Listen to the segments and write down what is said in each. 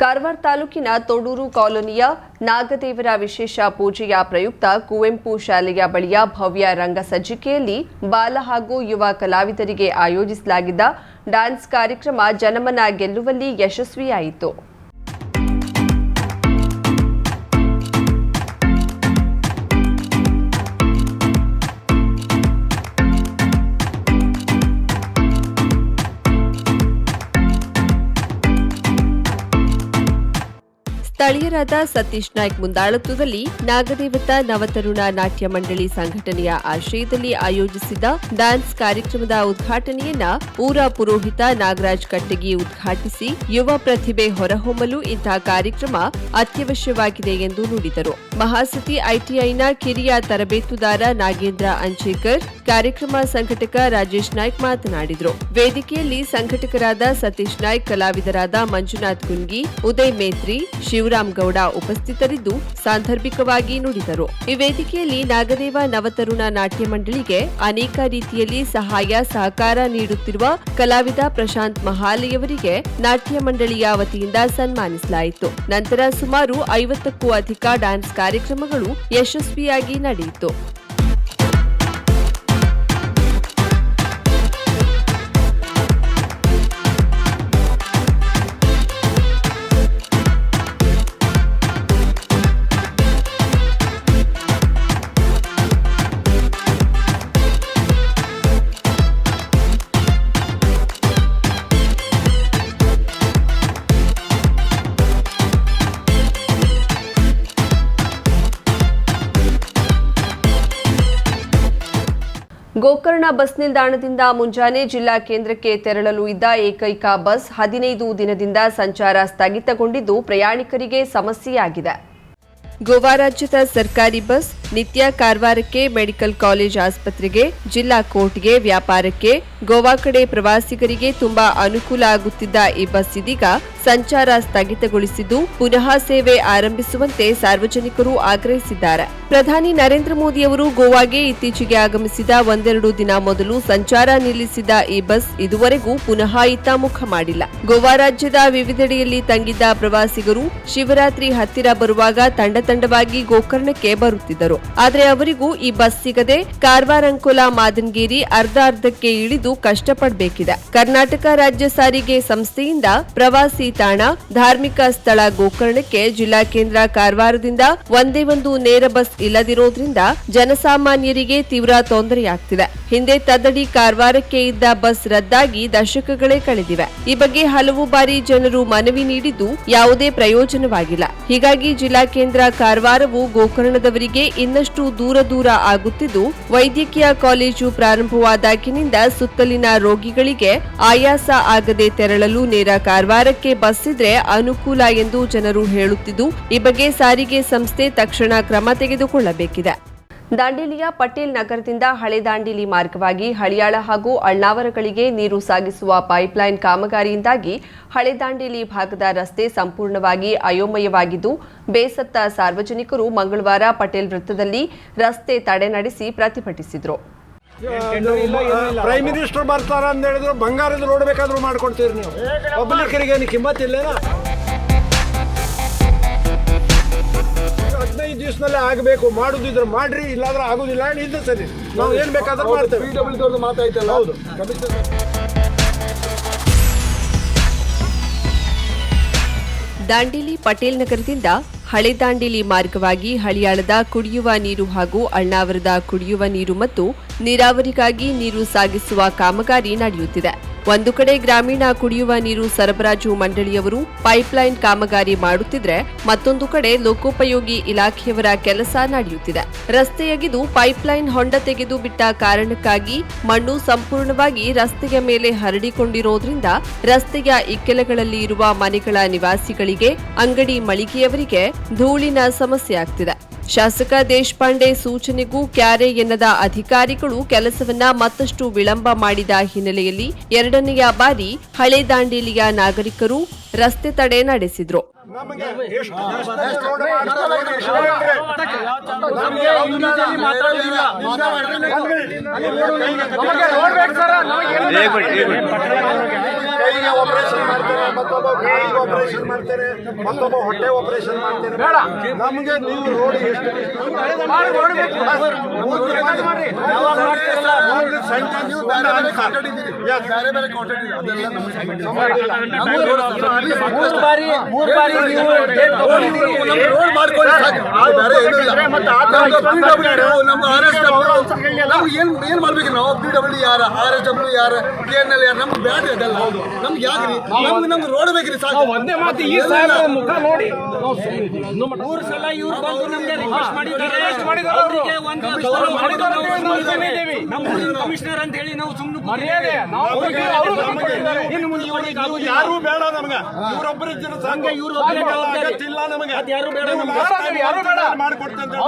ಕಾರವಾರ ತಾಲೂಕಿನ ತೊಡೂರು ಕಾಲೋನಿಯ ನಾಗದೇವರ ವಿಶೇಷ ಪೂಜೆಯ ಪ್ರಯುಕ್ತ ಕುವೆಂಪು ಶಾಲೆಯ ಬಳಿಯ ಭವ್ಯ ರಂಗಸಜ್ಜಿಕೆಯಲ್ಲಿ ಬಾಲ ಹಾಗೂ ಯುವ ಕಲಾವಿದರಿಗೆ ಆಯೋಜಿಸಲಾಗಿದ್ದ ಡ್ಯಾನ್ಸ್ ಕಾರ್ಯಕ್ರಮ ಜನಮನ ಗೆಲ್ಲುವಲ್ಲಿ ಯಶಸ್ವಿಯಾಯಿತು. ಸ್ಥಳೀಯರಾದ ಸತೀಶ್ ನಾಯ್ಕ್ ಮುಂದಾಳತ್ವದಲ್ಲಿ ನಾಗದೇವತಾ ನವತರುಣ ನಾಟ್ಯ ಮಂಡಳಿ ಸಂಘಟನೆಯ ಆಶ್ರಯದಲ್ಲಿ ಆಯೋಜಿಸಿದ ಡ್ಯಾನ್ಸ್ ಕಾರ್ಯಕ್ರಮದ ಉದ್ಘಾಟನೆಯನ್ನ ಊರ ಪುರೋಹಿತ ನಾಗರಾಜ್ ಕಟ್ಟಗಿ ಉದ್ಘಾಟಿಸಿ ಯುವ ಪ್ರತಿಭೆ ಹೊರಹೊಮ್ಮಲು ಇಂತಹ ಕಾರ್ಯಕ್ರಮ ಅತ್ಯವಶ್ಯವಾಗಿದೆ ಎಂದು ನುಡಿದರು. ಮಹಾಸತಿ ಐಟಿಐನ ಕಿರಿಯ ತರಬೇತುದಾರ ನಾಗೇಂದ್ರ ಅಂಚೇಕರ್ ಕಾರ್ಯಕ್ರಮ ಸಂಘಟಕ ರಾಜೇಶ್ ನಾಯ್ಕ್ ಮಾತನಾಡಿದರು. ವೇದಿಕೆಯಲ್ಲಿ ಸಂಘಟಕರಾದ ಸತೀಶ್ ನಾಯ್ಕ್, ಕಲಾವಿದರಾದ ಮಂಜುನಾಥ್ ಕುನ್ಗಿ, ಉದಯ್ ಮೇತ್ರಿ, ಶಿವರಾಮ್ ಗೌಡ ಉಪಸ್ಥಿತರಿದ್ದು ಸಾಂದರ್ಭಿಕವಾಗಿ ನುಡಿದರು. ಈ ವೇದಿಕೆಯಲ್ಲಿ ನಾಗದೇವ ನವತರುಣ ನಾಟ್ಯ ಮಂಡಳಿಗೆ ಅನೇಕ ರೀತಿಯಲ್ಲಿ ಸಹಾಯ, ಸಹಕಾರ ನೀಡುತ್ತಿರುವ ಕಲಾವಿದ ಪ್ರಶಾಂತ್ ಮಹಾಲೆಯವರಿಗೆ ನಾಟ್ಯ ಮಂಡಳಿಯ ವತಿಯಿಂದ ಸನ್ಮಾನಿಸಲಾಯಿತು. ನಂತರ ಸುಮಾರು ಐವತ್ತಕ್ಕೂ ಅಧಿಕ ಡ್ಯಾನ್ಸ್ ಕಾರ್ಯಕ್ರಮಗಳು ಯಶಸ್ವಿಯಾಗಿ ನಡೆಯಿತು. ಗೋಕರ್ಣ ಬಸ್ ನಿಲ್ದಾಣದಿಂದ ಮುಂಜಾನೆ ಜಿಲ್ಲಾ ಕೇಂದ್ರಕ್ಕೆ ತೆರಳಲು ಇದ್ದ ಏಕೈಕ ಬಸ್ ಹದಿನೈದು ದಿನದಿಂದ ಸಂಚಾರ ಸ್ಥಗಿತಗೊಂಡಿದ್ದು ಪ್ರಯಾಣಿಕರಿಗೆ ಸಮಸ್ಯೆಯಾಗಿದೆ. ಗೋವಾ ರಾಜ್ಯದ ಸರ್ಕಾರಿ ಬಸ್ ನಿತ್ಯ ಕಾರವಾರಕ್ಕೆ, ಮೆಡಿಕಲ್ ಕಾಲೇಜ್ ಆಸ್ಪತ್ರೆಗೆ, ಜಿಲ್ಲಾ ಕೋರ್ಟ್ಗೆ, ವ್ಯಾಪಾರಕ್ಕೆ, ಗೋವಾ ಕಡೆ ಪ್ರವಾಸಿಗರಿಗೆ ತುಂಬಾ ಅನುಕೂಲ ಆಗುತ್ತಿದ್ದ ಈ ಬಸ್ ಇದೀಗ ಸಂಚಾರ ಸ್ಥಗಿತಗೊಳಿಸಿದ್ದು, ಪುನಃ ಸೇವೆ ಆರಂಭಿಸುವಂತೆ ಸಾರ್ವಜನಿಕರು ಆಗ್ರಹಿಸಿದ್ದಾರೆ. ಪ್ರಧಾನಿ ನರೇಂದ್ರ ಮೋದಿಯವರು ಗೋವಾಗೆ ಇತ್ತೀಚೆಗೆ ಆಗಮಿಸಿದ ಒಂದೆರಡು ದಿನ ಮೊದಲು ಸಂಚಾರ ನಿಲ್ಲಿಸಿದ ಈ ಬಸ್ ಇದುವರೆಗೂ ಪುನಃ ಇತ್ತ ಮಾಡಿಲ್ಲ. ಗೋವಾ ರಾಜ್ಯದ ವಿವಿಧೆಡೆಯಲ್ಲಿ ತಂಗಿದ್ದ ಪ್ರವಾಸಿಗರು ಶಿವರಾತ್ರಿ ಹತ್ತಿರ ಬರುವಾಗ ತಂಡ ತಂಡವಾಗಿ ಗೋಕರ್ಣಕ್ಕೆ ಬರುತ್ತಿದ್ದರು. ಆದರೆ ಅವರಿಗೂ ಈ ಬಸ್ ಸಿಗದೆ ಕಾರವಾರ ಮಾದನಗಿರಿ ಮಾದನ್ಗೇರಿ ಅರ್ಧ ಅರ್ಧಕ್ಕೆ ಇಳಿದು ಕಷ್ಟಪಡಬೇಕಿದೆ. ಕರ್ನಾಟಕ ರಾಜ್ಯ ಸಾರಿಗೆ ಸಂಸ್ಥೆಯಿಂದ ಪ್ರವಾಸಿ ತಾಣ, ಧಾರ್ಮಿಕ ಸ್ಥಳ ಗೋಕರ್ಣಕ್ಕೆ ಜಿಲ್ಲಾ ಕೇಂದ್ರ ಕಾರವಾರದಿಂದ ಒಂದೇ ಒಂದು ನೇರ ಬಸ್ ಇಲ್ಲದಿರೋದ್ರಿಂದ ಜನಸಾಮಾನ್ಯರಿಗೆ ತೀವ್ರ ತೊಂದರೆಯಾಗ್ತಿದೆ. ಹಿಂದೆ ತದಡಿ ಕಾರವಾರಕ್ಕೆ ಇದ್ದ ಬಸ್ ರದ್ದಾಗಿ ದಶಕಗಳೇ ಕಳೆದಿವೆ. ಈ ಬಗ್ಗೆ ಹಲವು ಬಾರಿ ಜನರು ಮನವಿ ನೀಡಿದ್ದು ಯಾವುದೇ ಪ್ರಯೋಜನವಾಗಿಲ್ಲ. ಹೀಗಾಗಿ ಜಿಲ್ಲಾ ಕೇಂದ್ರ ಕಾರವಾರವು ಗೋಕರ್ಣದವರಿಗೆ ಇನ್ನಷ್ಟು ದೂರ ದೂರ ಆಗುತ್ತಿದ್ದು, ವೈದ್ಯಕೀಯ ಕಾಲೇಜು ಪ್ರಾರಂಭವಾದಾಗಿನಿಂದ ಸುತ್ತಲಿನ ರೋಗಿಗಳಿಗೆ ಆಯಾಸ ಆಗದೆ ತೆರಳಲು ನೇರ ಕಾರವಾರಕ್ಕೆ ಬಸ್ಸಿದ್ರೆ ಅನುಕೂಲ ಎಂದು ಜನರು ಹೇಳುತ್ತಿದ್ದು, ಈ ಬಗ್ಗೆ ಸಾರಿಗೆ ಸಂಸ್ಥೆ ತಕ್ಷಣ ಕ್ರಮ ತೆಗೆದುಕೊಳ್ಳಬೇಕಿದೆ. ದಾಂಡೇಲಿಯ ಪಟೇಲ್ ನಗರದಿಂದ ಹಳೆ ದಾಂಡೇಲಿ ಮಾರ್ಗವಾಗಿ ಹಳಿಯಾಳ ಹಾಗೂ ಅಳ್ನಾವರಗಳಿಗೆ ನೀರು ಸಾಗಿಸುವ ಪೈಪ್ಲೈನ್ ಕಾಮಗಾರಿಯಿಂದಾಗಿ ಹಳೆ ದಾಂಡೇಲಿ ಭಾಗದ ರಸ್ತೆ ಸಂಪೂರ್ಣವಾಗಿ ಅಯೋಮಯವಾಗಿದ್ದು ಬೇಸತ್ತ ಸಾರ್ವಜನಿಕರು ಮಂಗಳವಾರ ಪಟೇಲ್ ವೃತ್ತದಲ್ಲಿ ರಸ್ತೆ ತಡೆ ನಡೆಸಿ ಪ್ರತಿಭಟಿಸಿದರು. ಪ್ರೈಮ್ ಮಿನಿಸ್ಟರ್ ಬರ್ತಾರ ಅಂತ ಹೇಳಿದ್ರು ಬಂಗಾರದ ರೋಡ್ ಬೇಕಾದ್ರೂ ಮಾಡ್ಕೊಡ್ತೀರಿ ನೀವು. ಪಬ್ಲಿಕರಿಗೆ ಏನು ಕಿಮ್ಮತ್ತಿಲ್ಲೇನ? ಹದಿನೈದು ಆಗಬೇಕು ಮಾಡುದಿದ್ರೆ ಮಾಡ್ರಿ ಇಲ್ಲಾಂದ್ರೆ ಆಗುದಿಲ್ಲ ಇದ್ರೆ ಸರಿ. ನಾವು ಏನ್ ಬೇಕಾದ್ರೂ ಮಾಡ್ತೇವೆ. ಮಾತಾಯ್ತಲ್ಲ ಹೌದು. ದಾಂಡೇಲಿ ಪಟೇಲ್ ನಗರದಿಂದ ಹಳೆ ದಾಂಡೇಲಿ ಮಾರ್ಗವಾಗಿ ಹಳಿಯಾಳದ ಕುಡಿಯುವ ನೀರು ಹಾಗೂ ಅಳ್ನಾವರದ ಕುಡಿಯುವ ನೀರು ಮತ್ತು ನೀರಾವರಿಗಾಗಿ ನೀರು ಸಾಗಿಸುವ ಕಾಮಗಾರಿ ನಡೆಯುತ್ತಿದೆ. ಒಂದು ಕಡೆ ಗ್ರಾಮೀಣ ಕುಡಿಯುವ ನೀರು ಸರಬರಾಜು ಮಂಡಳಿಯವರು ಪೈಪ್ಲೈನ್ ಕಾಮಗಾರಿ ಮಾಡುತ್ತಿದ್ರೆ ಮತ್ತೊಂದು ಕಡೆ ಲೋಕೋಪಯೋಗಿ ಇಲಾಖೆಯವರ ಕೆಲಸ ನಡೆಯುತ್ತಿದೆ. ರಸ್ತೆಯಗಿದು ಪೈಪ್ಲೈನ್ ಹೊಂಡ ತೆಗೆದು ಬಿಟ್ಟ ಕಾರಣಕ್ಕಾಗಿ ಮಣ್ಣು ಸಂಪೂರ್ಣವಾಗಿ ರಸ್ತೆಯ ಮೇಲೆ ಹರಡಿಕೊಂಡಿರೋದ್ರಿಂದ ರಸ್ತೆಯ ಇಕ್ಕೆಲಗಳಲ್ಲಿ ಇರುವ ಮನೆಗಳ ನಿವಾಸಿಗಳಿಗೆ ಅಂಗಡಿ ಮಳಿಗೆಯವರಿಗೆ ಧೂಳಿನ ಸಮಸ್ಯೆ ಆಗ್ತಿದೆ. ಶಾಸಕ ದೇಶಪಾಂಡೆ ಸೂಚನೆಗೂ ಕ್ಯಾರೆ ಎನ್ನದ ಅಧಿಕಾರಿಗಳು ಕೆಲಸವನ್ನ ಮತ್ತಷ್ಟು ವಿಳಂಬ ಮಾಡಿದ ಹಿನ್ನೆಲೆಯಲ್ಲಿ ಎರಡನೆಯ ಬಾರಿ ಹಳೆ ದಾಂಡೇಲಿಯ ನಾಗರಿಕರು ರಸ್ತೆ ತಡೆ ನಡೆಸಿದ್ರು ನಮಗೆ ಎಷ್ಟು ದಿವಸದಲ್ಲಿ road ಮಾಡ್ತಾರೆ? ನಮ್ಗೆ ಅವ್ರು ಮಾತಾಡೋದಿಲ್ಲ. ನಮಗೆ road ಬೇಕು ಸರ್, ನಮಗೆ ಏನು ಕೈಗೆ ಆಪರೇಷನ್ ಮಾಡ್ತಾರೆ ಮತ್ತೊಬ್ಬ ಕಾಲಿಗೆ ಆಪರೇಷನ್ ಮಾಡ್ತಾರೆ ಮತ್ತೊಬ್ಬ ಹೊಟ್ಟೆ ಆಪರೇಷನ್ ಮಾಡ್ತಾರೆ ನಮಗೆ ನೀವು ರೋಡ್ ಎಷ್ಟು ಸೆಂಟರ್ ನೀವು ಬೇರೆ ಬೇರೆ ಕಾಂಟ್ರಾಕ್ಟ್ Yes, ಬೇರೆ ಬೇರೆ ಕಾಂಟ್ರಾಕ್ಟ್ ಇದೆ ಅದೆಲ್ಲ ನಮಗೆ ಸಂಬಂಧ ಇಲ್ಲ. ಮೂರ್ ಬಾರಿ ಮೂರು ಬಾರಿ ನೀವು ಡೇಟ್ ತಗೊಂಡಿದ್ದೀರಿ. ನಮ್ಗೆ ರೋಡ್ ಮಾಡ್ಕೊಳ್ಳಿ ಸಾಕು. ಅದು ಬೇರೆ ಏನೂ ಇಲ್ಲ. PWD, ನಮ್ಮ RSW, ನಾವು ಏನು ಏನ್ ಮಾಡ್ಬೇಕು ನಾವು? ಪಿ ಡಬ್ಲ್ಯೂ ಯಾರು? ಆರ್ ಎಸ್ ಡಬ್ಲ್ಯೂ ಯಾರು? ಕೆ ಎನ್ ಎಲ್ ಯಾರು ನಮ್ಗೆ ಅದೆಲ್ಲ ನಮ್ಗೆ ಯಾಕ್ರಿ ನಮ್ಗೆ ನಮ್ಗೆ ರೋಡ್ ಬೇಕ್ರಿ ಸಾಕು. ಒಂದೇ ಮಾತು ಈ ಸಾಹೇಬರ ಮುಖ ನೋಡಿ. ಮೂರು ಸಲ ಇವ್ರು ಬಂದು ನಮ್ಗೆ ರಿಕ್ವೆಸ್ಟ್ ಮಾಡಿದ್ದಾರೆ. ಅವರಿಗೆ ಒಂದು ಗೌರವ ಮಾಡಿದ್ದು ನಾವು ಸುಮ್ನೆ ಇದ್ದೀವಿ. ನಮ್ಮ ಕಮಿಷನರ್ ಅಂತ ಹೇಳಿ ನಾವು ಸುಮ್ಮನೆ ಮರ್ಯಾದೆ. ಇನ್ನು ಮುಂದೆ ಯಾರು ಬೇಡ ನಮ್ಗೆ. ಜನ ಸಂಘ ಇವ್ರು. ಇಲ್ಲ ನಮಗೆ. ಯಾರು ಬೇಡ ಮಾಡ್ಕೊಡ್ತೇನೆ.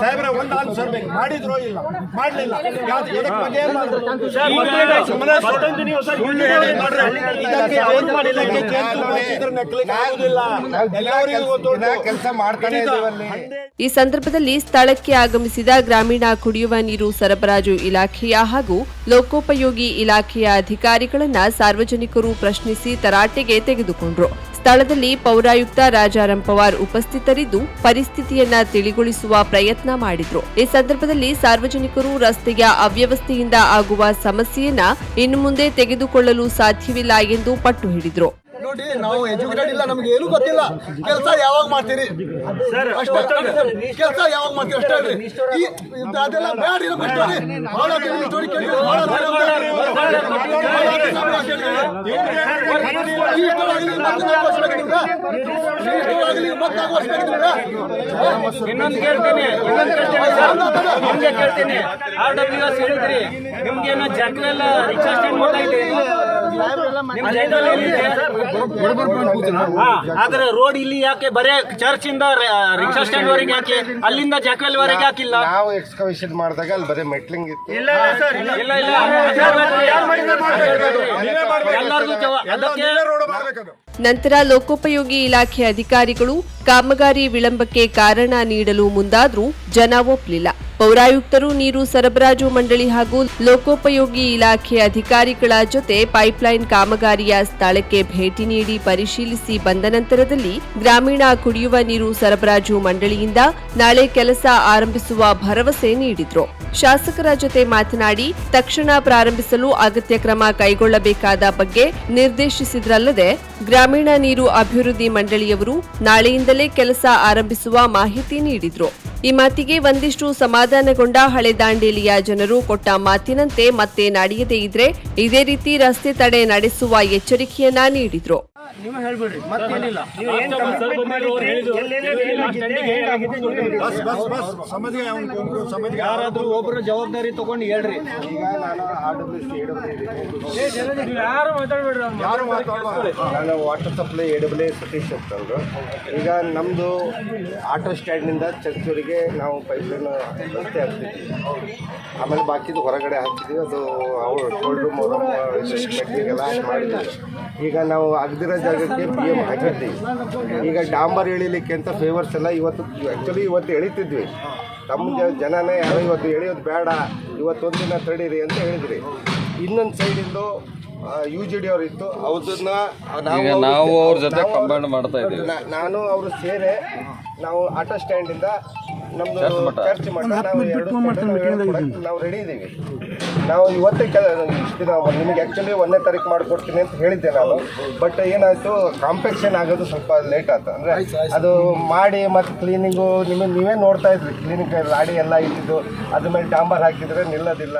ಸಾಹೇಬ್ರೆ ಒಂದು ಆನ್ಸರ್ ಮಾಡಿದ್ರೋ ಇಲ್ಲ? ಮಾಡ್ಲಿಲ್ಲ. ಈ ಸಂದರ್ಭದಲ್ಲಿ ಸ್ಥಳಕ್ಕೆ ಆಗಮಿಸಿದ ಗ್ರಾಮೀಣ ಕುಡಿಯುವ ನೀರು ಸರಬರಾಜು ಇಲಾಖೆಯ ಹಾಗೂ ಲೋಕೋಪಯೋಗಿ ಇಲಾಖೆಯ ಅಧಿಕಾರಿಗಳನ್ನ ಸಾರ್ವಜನಿಕರು ಪ್ರಶ್ನಿಸಿ ತರಾಟೆಗೆ ತೆಗೆದುಕೊಂಡ್ರು. ಸ್ಥಳದಲ್ಲಿ ಪೌರಾಯುಕ್ತ ರಾಜಾರಾಮ್ ಪವಾರ್ ಉಪಸ್ಥಿತರಿದ್ದು ಪರಿಸ್ಥಿತಿಯನ್ನ ತಿಳಿಗೊಳಿಸುವ ಪ್ರಯತ್ನ ಮಾಡಿದ್ರು. ಈ ಸಂದರ್ಭದಲ್ಲಿ ಸಾರ್ವಜನಿಕರು ರಸ್ತೆಯ ಅವ್ಯವಸ್ಥೆಯಿಂದ ಆಗುವ ಸಮಸ್ಯೆಯನ್ನ ಇನ್ನು ಮುಂದೆ ತೆಗೆದುಕೊಳ್ಳಲು ಸಾಧ್ಯವಿಲ್ಲ ಎಂದು ಪಟ್ಟು ಹಿಡಿದ್ರು. ನೋಡಿ ನಾವು ಎಜುಕೇಟೆಡ್ ಇಲ್ಲ ನಮ್ಗೆ ಏನು ಗೊತ್ತಿಲ್ಲ. ಕೆಲಸ ಯಾವಾಗ ಮಾಡ್ತೀರಿ? ಅಷ್ಟೇ ಕೆಲಸ ಯಾವಾಗ ಮಾಡ್ತೀರಿ ಅಷ್ಟೇ ಈ ಅದೆಲ್ಲ ಬ್ಯಾಡ್ರಿ ಕೇಳ್ತೀವಿ, ನಿಮ್ಗೆ? ಇನ್ನೊಂದು ಕೇಳ್ತೀನಿ ಇನ್ನೊಂದು ಕೇಳ್ತೇನೆ ಸರ್. ನಿಮ್ಗೆ ಕೇಳ್ತೇನೆ. ಆರ್ ಡಬ್ಲ್ಯೂ ಎಸ್ ಹೇಳಿದ್ರಿ ಮಾಡ್ತಾ ಆದ್ರೆ ರೋಡ್ ಇಲ್ಲಿ ಯಾಕೆ ಬರೇ ಚರ್ಚ್ ಇಂದ ರಿಕ್ಷಾ ಸ್ಟ್ಯಾಂಡ್ ವರೆಗೆ ಯಾಕೆ ಅಲ್ಲಿಂದ ಜಾಕ್ವೆಲ್ ವರೆಗೆ ಹಾಕಿಲ್ಲ? ನಾವು ಎಕ್ಸ್ಕವೇಷನ್ ಮಾಡಿದಾಗ ಅಲ್ಲಿ ಬರೀ ಮೆಟ್ಲಿಂಗ್ ಇತ್ತು. ಇಲ್ಲ ಇಲ್ಲ ಎಲ್ಲರಿಗೂ ಜವಾ- ಅದಕ್ಕೆ ರೋಡ್ ಮಾಡ್ಬೇಕದು ನಂತರ ಲೋಕೋಪಯೋಗಿ ಇಲಾಖೆ ಅಧಿಕಾರಿಗಳು ಕಾಮಗಾರಿ ವಿಳಂಬಕ್ಕೆ ಕಾರಣ ನೀಡಲು ಮುಂದಾದ್ರೂ ಜನ ಒಪ್ಪಲಿಲ್ಲ ಪೌರಾಯುಕ್ತರು, ನೀರು ಸರಬರಾಜು ಮಂಡಳಿ ಹಾಗೂ ಲೋಕೋಪಯೋಗಿ ಇಲಾಖೆ ಅಧಿಕಾರಿಗಳ ಜೊತೆ ಪೈಪ್ಲೈನ್ ಕಾಮಗಾರಿಯ ಸ್ಥಳಕ್ಕೆ ಭೇಟಿ ನೀಡಿ ಪರಿಶೀಲಿಸಿ ಬಂದ ನಂತರದಲ್ಲಿ ಗ್ರಾಮೀಣ ಕುಡಿಯುವ ನೀರು ಸರಬರಾಜು ಮಂಡಳಿಯಿಂದ ನಾಳೆ ಕೆಲಸ ಆರಂಭಿಸುವ ಭರವಸೆ ನೀಡಿದ್ರು. ಶಾಸಕರ ಜೊತೆ ಮಾತನಾಡಿ, ತಕ್ಷಣ ಪ್ರಾರಂಭಿಸಲು ಅಗತ್ಯ ಕ್ರಮ ಕೈಗೊಳ್ಳಬೇಕಾದ ಬಗ್ಗೆ ನಿರ್ದೇಶಿಸಿದ್ರಲ್ಲದೆ, ಗ್ರಾಮೀಣ ನೀರು ಅಭಿವೃದ್ಧಿ ಮಂಡಳಿಯವರು ನಾಳೆಯಿಂದಲೇ ಕೆಲಸ ಆರಂಭಿಸುವ ಮಾಹಿತಿ ನೀಡಿದ್ರು. ಈ ಮಾತಿಗೆ ಒಂದಿಷ್ಟು ಸಮಾಧಾನಗೊಂಡ ಹಳೆ ದಾಂಡೇಲಿಯ ಜನರು ಕೊಟ್ಟ ಮಾತಿನಂತೆ ಮತ್ತೆ ನಡೆಯದೇ ಇದ್ರೆ ಇದೇ ರೀತಿ ರಸ್ತೆ ತಡೆ ನಡೆಸುವ ಎಚ್ಚರಿಕೆಯನ್ನ ನೀಡಿದ್ರು. ನೀವು ಹೇಳ್ಬಿಡ್ರಿ ಮತ್ತೇನಿಲ್ಲ. ನೀವು ಏನ್ ಯಾರಾದ್ರೂ ಒಬ್ರು ಜವಾಬ್ದಾರಿ ತಗೊಂಡು ಹೇಳ್ರಿ. ಈಗ ನಾನು auto stand water supply A W Satish ಅಂತ ಈಗ ನಮ್ಮದು ಆಟೋ ಸ್ಟ್ಯಾಂಡ್ನಿಂದ ಚರ್ಚೂರಿಗೆ ನಾವು ಪೈಪ್ಲೈನ್ ರಸ್ತೆ ಹಾಕ್ತಿದ್ವಿ. ಆಮೇಲೆ ಬಾಕಿದು ಹೊರಗಡೆ ಹಾಕ್ತಿದ್ವಿ. ಅದು ಅವರು ರೂಮ್ ಅವರ ಈಗ ನಾವು ಅಗ್ದಿರ ಜಾಗಕ್ಕೆ ಬಿ ಎಂ ಹಾಕಿದ್ದೆ. ಈಗ ಡಾಂಬರ್ ಎಳಿಲಿಕ್ಕೆ ಅಂತ ಫೇವರ್ಸ್ ಎಲ್ಲ ಇವತ್ತು ಆ್ಯಕ್ಚುಲಿ ಇವತ್ತು ಎಳಿತಿದ್ವಿ. ತಮ್ಮ ಜನನೇ ಯಾರೋ ಇವತ್ತು ಎಳೆಯೋದು ಬೇಡ. ಇವತ್ತೊಂದಿನ ತಡೀರಿ ಅಂತ ಹೇಳಿದ್ರಿ. ಇನ್ನೊಂದು ಸೈಡಿಂದು ಯು ಜಿ ಡಿ ಅವ್ರು ಇತ್ತು. ಅವ್ರನ್ನ ಈಗ ನಾವು ಅವ್ರ ಜೊತೆ combine ಮಾಡ್ತಾ ಇದ್ದೀವಿ. ನಾನು ಅವರು ಸೇರೆ ನಾವು ಆಟೋ ಸ್ಟ್ಯಾಂಡಿಂದ ನಮ್ದು ಚರ್ಚ್ ಮಠ. ನಾವು ಎರಡು ನಾವು ರೆಡಿ ಇದ್ದೀವಿ ನಾವು ಇವತ್ತೇ ಕೆಲ ಇಷ್ಟು ದಿನ ನಿಮಗೆ ಆ್ಯಕ್ಚುಲಿ ಒಂದನೇ ತಾರೀಕು ಮಾಡಿಕೊಡ್ತೀನಿ ಅಂತ ಹೇಳಿದ್ದೆ ನಾನು. ಬಟ್ ಏನಾಯಿತು ಕಾಂಪೆಕ್ಷನ್ ಆಗೋದು ಸ್ವಲ್ಪ ಲೇಟ್ ಆಯ್ತು ಅಂದರೆ ಅದು ಮಾಡಿ ಮತ್ತು ಕ್ಲೀನಿಂಗು ನಿಮಗೆ ನೀವೇ ನೋಡ್ತಾ ಇದ್ರಿ. ಕ್ಲೀನಿಂಗ್ ಲಾಡಿ ಎಲ್ಲ ಇಟ್ಟಿದ್ದು ಅದ್ರ ಮೇಲೆ ಡಾಂಬರ್ ಹಾಕಿದ್ರೆ ನಿಲ್ಲೋದಿಲ್ಲ.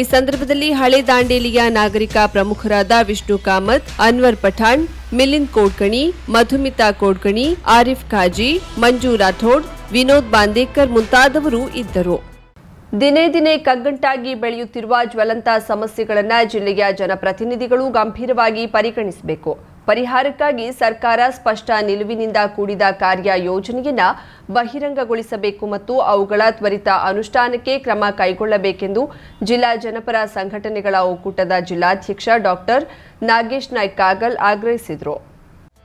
ಈ ಸಂದರ್ಭದಲ್ಲಿ ಹಳೆ ದಾಂಡೇಲಿಯ ನಾಗರಿಕ ಪ್ರಮುಖರಾದ ವಿಷ್ಣು ಕಾಮತ್ ಅನ್ವರ್ ಪಠಾಣ್ ಮಿಲಿಂದ್ ಕೋಡ್ಕಣಿ ಮಧುಮಿತಾ ಕೋಡ್ಕಣಿ ಆರಿಫ್ ಖಾಜಿ ಮಂಜು ರಾಠೋಡ್ ವಿನೋದ್ ಬಾಂದೇಕರ್ ಮುಂತಾದವರು ಇದ್ದರು. ದಿನೇ ದಿನೇ ಕಗ್ಗಂಟಾಗಿ ಬೆಳೆಯುತ್ತಿರುವ ಜ್ವಲಂತ ಸಮಸ್ಯೆಗಳನ್ನ ಜಿಲ್ಲೆಯ ಜನಪ್ರತಿನಿಧಿಗಳು ಗಂಭೀರವಾಗಿ ಪರಿಗಣಿಸಬೇಕು. ಪರಿಹಾರಕ್ಕಾಗಿ ಸರ್ಕಾರ ಸ್ಪಷ್ಟ ನಿಲುವಿನಿಂದ ಕೂಡಿದ ಕಾರ್ಯ ಯೋಜನೆಯನ್ನು ಬಹಿರಂಗಗೊಳಿಸಬೇಕು ಮತ್ತು ಅವುಗಳ ತ್ವರಿತ ಅನುಷ್ಠಾನಕ್ಕೆ ಕ್ರಮ ಕೈಗೊಳ್ಳಬೇಕೆಂದು ಜಿಲ್ಲಾ ಜನಪರ ಸಂಘಟನೆಗಳ ಒಕ್ಕೂಟದ ಜಿಲ್ಲಾಧ್ಯಕ್ಷ ಡಾಕ್ಟರ್ ನಾಗೇಶ್ ನಾಯ್ಕ್ ಕಾಗಲ್ ಆಗ್ರಹಿಸಿದರು.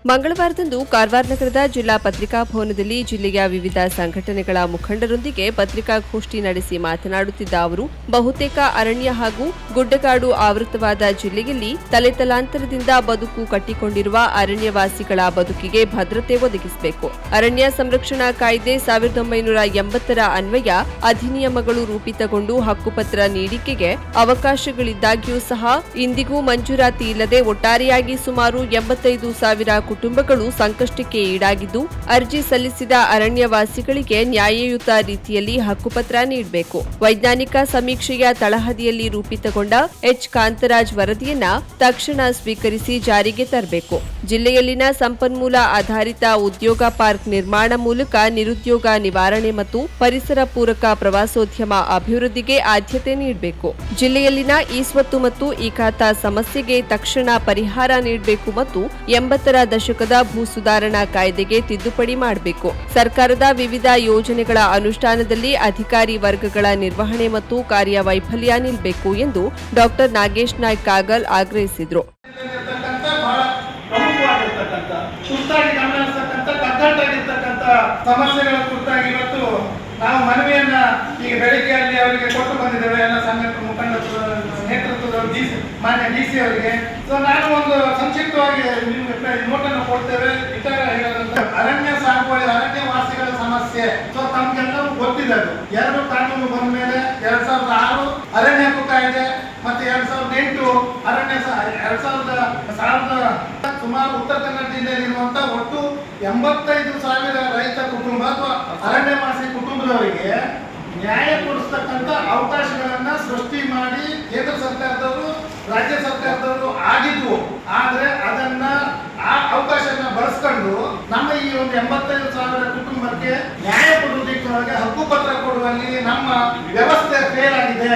ಮಂಗಳವಾರದಂದು ಕಾರವಾರ ನಗರದ ಜಿಲ್ಲಾ ಪತ್ರಿಕಾ ಭವನದಲ್ಲಿ ಜಿಲ್ಲೆಯ ವಿವಿಧ ಸಂಘಟನೆಗಳ ಮುಖಂಡರೊಂದಿಗೆ ಪತ್ರಿಕಾಗೋಷ್ಠಿ ನಡೆಸಿ ಮಾತನಾಡುತ್ತಿದ್ದ ಅವರು, ಬಹುತೇಕ ಅರಣ್ಯ ಹಾಗೂ ಗುಡ್ಡಗಾಡು ಆವೃತವಾದ ಜಿಲ್ಲೆಯಲ್ಲಿ ತಲೆತಲಾಂತರದಿಂದ ಬದುಕು ಕಟ್ಟಿಕೊಂಡಿರುವ ಅರಣ್ಯವಾಸಿಗಳ ಬದುಕಿಗೆ ಭದ್ರತೆ ಒದಗಿಸಬೇಕು. ಅರಣ್ಯ ಸಂರಕ್ಷಣಾ ಕಾಯ್ದೆ ಸಾವಿರದ ಒಂಬೈನೂರ ಎಂಬತ್ತರ ಅನ್ವಯ ಅಧಿನಿಯಮಗಳು ರೂಪಿತಗೊಂಡು ಹಕ್ಕುಪತ್ರ ನೀಡಿಕೆಗೆ ಅವಕಾಶಗಳಿದ್ದಾಗ್ಯೂ ಸಹ ಇಂದಿಗೂ ಮಂಜೂರಾತಿ ಇಲ್ಲದೆ ಒಟ್ಟಾರೆಯಾಗಿ ಸುಮಾರು ಎಂಬತ್ತೈದು ಸಾವಿರ ಕುಟುಂಬಗಳು ಸಂಕಷ್ಟಕ್ಕೆ ಈಡಾಗಿದ್ದು ಅರ್ಜಿ ಸಲ್ಲಿಸಿದ ಅರಣ್ಯವಾಸಿಗಳಿಗೆ ನ್ಯಾಯಯುತ ರೀತಿಯಲ್ಲಿ ಹಕ್ಕುಪತ್ರ ನೀಡಬೇಕು. ವೈಜ್ಞಾನಿಕ ಸಮೀಕ್ಷೆಯ ತಳಹದಿಯಲ್ಲಿ ರೂಪಿತಗೊಂಡ ಎಚ್. ಕಾಂತರಾಜ್ ವರದಿಯನ್ನ ತಕ್ಷಣ ಸ್ವೀಕರಿಸಿ ಜಾರಿಗೆ ತರಬೇಕು. ಜಿಲ್ಲೆಯಲ್ಲಿನ ಸಂಪನ್ಮೂಲ ಆಧಾರಿತ ಉದ್ಯೋಗ ಪಾರ್ಕ್ ನಿರ್ಮಾಣ ಮೂಲಕ ನಿರುದ್ಯೋಗ ನಿವಾರಣೆ ಮತ್ತು ಪರಿಸರ ಪೂರಕ ಪ್ರವಾಸೋದ್ಯಮ ಅಭಿವೃದ್ಧಿಗೆ ಆದ್ಯತೆ ನೀಡಬೇಕು. ಜಿಲ್ಲೆಯಲ್ಲಿನ ಈ ಸ್ವತ್ತು ಮತ್ತು ಈ ಖಾತಾ ಸಮಸ್ಯೆಗೆ ತಕ್ಷಣ ಪರಿಹಾರ ನೀಡಬೇಕು ಮತ್ತು ಎಂಬತ್ತರ ದಶಕದ ಭೂ ಸುಧಾರಣಾ ಕಾಯ್ದೆಗೆ ತಿದ್ದುಪಡಿ ಮಾಡಬೇಕು. ಸರ್ಕಾರದ ವಿವಿಧ ಯೋಜನೆಗಳ ಅನುಷ್ಠಾನದಲ್ಲಿ ಅಧಿಕಾರಿ ವರ್ಗಗಳ ನಿರ್ವಹಣೆ ಮತ್ತು ಕಾರ್ಯ ವೈಫಲ್ಯ ನಿಲ್ಲಬೇಕು ಎಂದು ಡಾಕ್ಟರ್ ನಾಗೇಶ್ ನಾಯ್ಕ್ ಕಾಗಲ್ ಆಗ್ರಹಿಸಿದರು. ಸಮಸ್ಯೆಗಳ ಕುರಿತಾಗಿ ಇವತ್ತು ನಾವು ಮನವಿಯನ್ನ ಈಗ ಬೆಳಿಗ್ಗೆ ಅಲ್ಲಿ ಅವರಿಗೆ ಕೊಟ್ಟು ಬಂದಿದ್ದೇವೆ. ಎಲ್ಲ ಸಂಘಟನೆ ಮುಖಂಡ ನೇತೃತ್ವದ ಮಾನ್ಯ ಡಿ ಸಿ ಅವರಿಗೆ. ಸೊ ನಾನು ಒಂದು ಸಂಕ್ಷಿಪ್ತವಾಗಿ ನೋಟನ್ನು ಕೊಡ್ತೇವೆ, ಇತರ ಅರಣ್ಯ ಸಾಗುವಳಿ ಅರಣ್ಯ ವಾಸಿಗಳ ಸಮಸ್ಯೆ. ಸೊ ತಮ್ಗೆಲ್ಲವೂ ಗೊತ್ತಿದೆ ಅದು. ಎರಡು ಕಾನೂನು ಬಂದ ಮೇಲೆ ಎರಡ್ ಸಾವಿರದ ಆರು ಅರಣ್ಯ ಹಕ್ಕು ಕಾಯ್ದೆ ಮತ್ತೆ ಎರಡ್ ಸಾವಿರದ ಎಂಟು ಅರಣ್ಯ ಎರಡ್ ಸಾವಿರದ ಸಾವಿರದ ಸುಮಾರು ಉತ್ತರ ಕನ್ನಡ ಜಿಲ್ಲೆಯಲ್ಲಿರುವಂತ ಒಟ್ಟು ಎಂಬತ್ತೈದು ಸಾವಿರ ರೈತ ಕುಟುಂಬ ಅಥವಾ ಅರಣ್ಯವಾಸಿ ಕುಟುಂಬದವರಿಗೆ ನ್ಯಾಯ ಕೊಡಿಸ್ತಕ್ಕಂಥ ಅವಕಾಶಗಳನ್ನ ಸೃಷ್ಟಿ ಮಾಡಿ ಕೇಂದ್ರ ಸರ್ಕಾರದವರು, ರಾಜ್ಯ ಸರ್ಕಾರದವರು ಆಗಿದ್ವು. ಆದರೆ ಅದನ್ನ ಆ ಅವಕಾಶನ ಬಳಸ್ಕೊಂಡು ನಮ್ಮ ಈ ಒಂದು ಎಂಬತ್ತೈದು ಸಾವಿರ ಕುಟುಂಬಕ್ಕೆ ನ್ಯಾಯ ಕೊಡುವುದಕ್ಕೆ ಹಕ್ಕುಪತ್ರ ಕೊಡುವಲ್ಲಿ ನಮ್ಮ ವ್ಯವಸ್ಥೆ ಫೇಲ್ ಆಗಿದೆ.